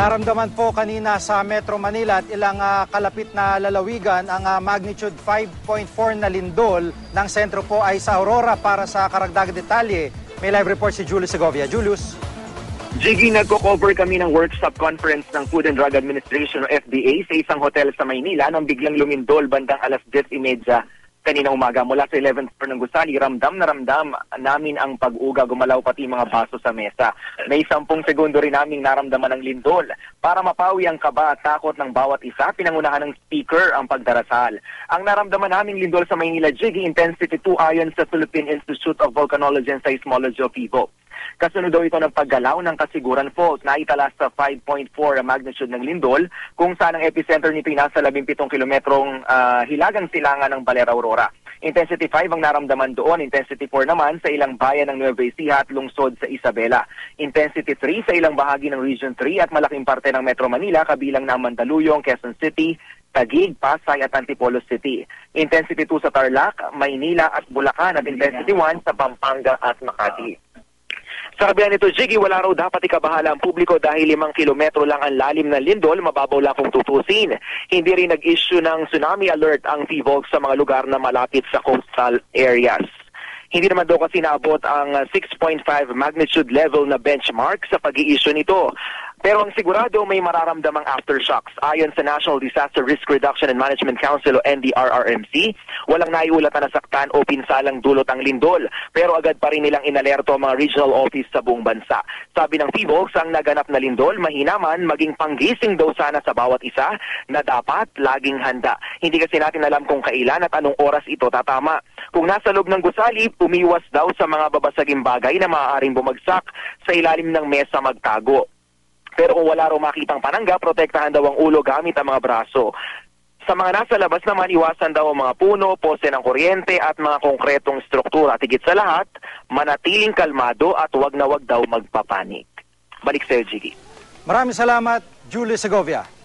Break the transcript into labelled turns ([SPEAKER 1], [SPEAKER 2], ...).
[SPEAKER 1] Naramdaman po kanina sa Metro Manila at ilang ah, kalapit na lalawigan ang ah, magnitude 5.4 na lindol ng sentro po ay sa Aurora para sa karagdagang detalye. May live report si Julius Segovia. Julius.
[SPEAKER 2] Jiggy, nagko-cover kami ng workshop conference ng Food and Drug Administration o FDA sa isang hotel sa Maynila nang biglang lumindol bandang alas 10.30 kanina umaga mula sa 11th floor ng Gusali. Ramdam na ramdam namin ang pag-uga, gumalaw pati mga baso sa mesa. May sampung segundo rin naming naramdaman ng lindol. Para mapawi ang kaba at takot ng bawat isa, pinangunahan ng speaker ang pagdarasal. Ang naramdaman naming lindol sa Maynila, Jiggy, intensity 2 ayon sa Philippine Institute of Volcanology and Seismology o PIVO. Kasunod daw ito ng paggalaw ng Kasiguran Fault na itala sa 5.4 ang magnitude ng lindol kung saan ang epicenter nito ay nasa 17 kilometrong ah, hilagang silangan ng Balera Aurora. Intensity 5 ang naramdaman doon, intensity 4 naman sa ilang bayan ng Nueva Ecija at lungsod sa Isabela. Intensity 3 sa ilang bahagi ng Region 3 at malaking parte ng Metro Manila kabilang na Mandaluyong, Quezon City, Taguig, Pasay at Antipolo City. Intensity 2 sa Tarlac, Maynila at Bulacan at intensity 1 sa Pampanga at Makati. Sa kabilang nito, Jiggy, wala raw dapat ikabahala ang publiko dahil limang kilometro lang ang lalim ng lindol, mababaw lang kung tutusin. Hindi rin nag-issue ng tsunami alert ang PVOG sa mga lugar na malapit sa coastal areas. Hindi naman daw kasi naabot ang uh, 6.5 magnitude level na benchmark sa pag-i-issue nito. Pero ang sigurado may mararamdamang aftershocks. Ayon sa National Disaster Risk Reduction and Management Council o NDRRMC, walang naiulat na nasaktan o pinsalang dulot ang lindol. Pero agad pa rin nilang inalerto ang mga regional office sa buong bansa. Sabi ng PIVOX, ang naganap na lindol, mahina man, maging panggising daw sana sa bawat isa na dapat laging handa. Hindi kasi natin alam kung kailan at anong oras ito tatama. Kung nasa loob ng gusali, umiwas daw sa mga babasaging bagay na maaaring bumagsak sa ilalim ng mesa magtago. Pero kung wala raw makitang panangga, protektahan daw ang ulo gamit ang mga braso. Sa mga nasa labas naman, iwasan daw ang mga puno, poste ng kuryente at mga konkretong struktura. At higit sa lahat, manatiling kalmado at wag na wag daw magpapanik. Balik sa'yo, Jiggy.
[SPEAKER 1] Maraming salamat, Julius Segovia.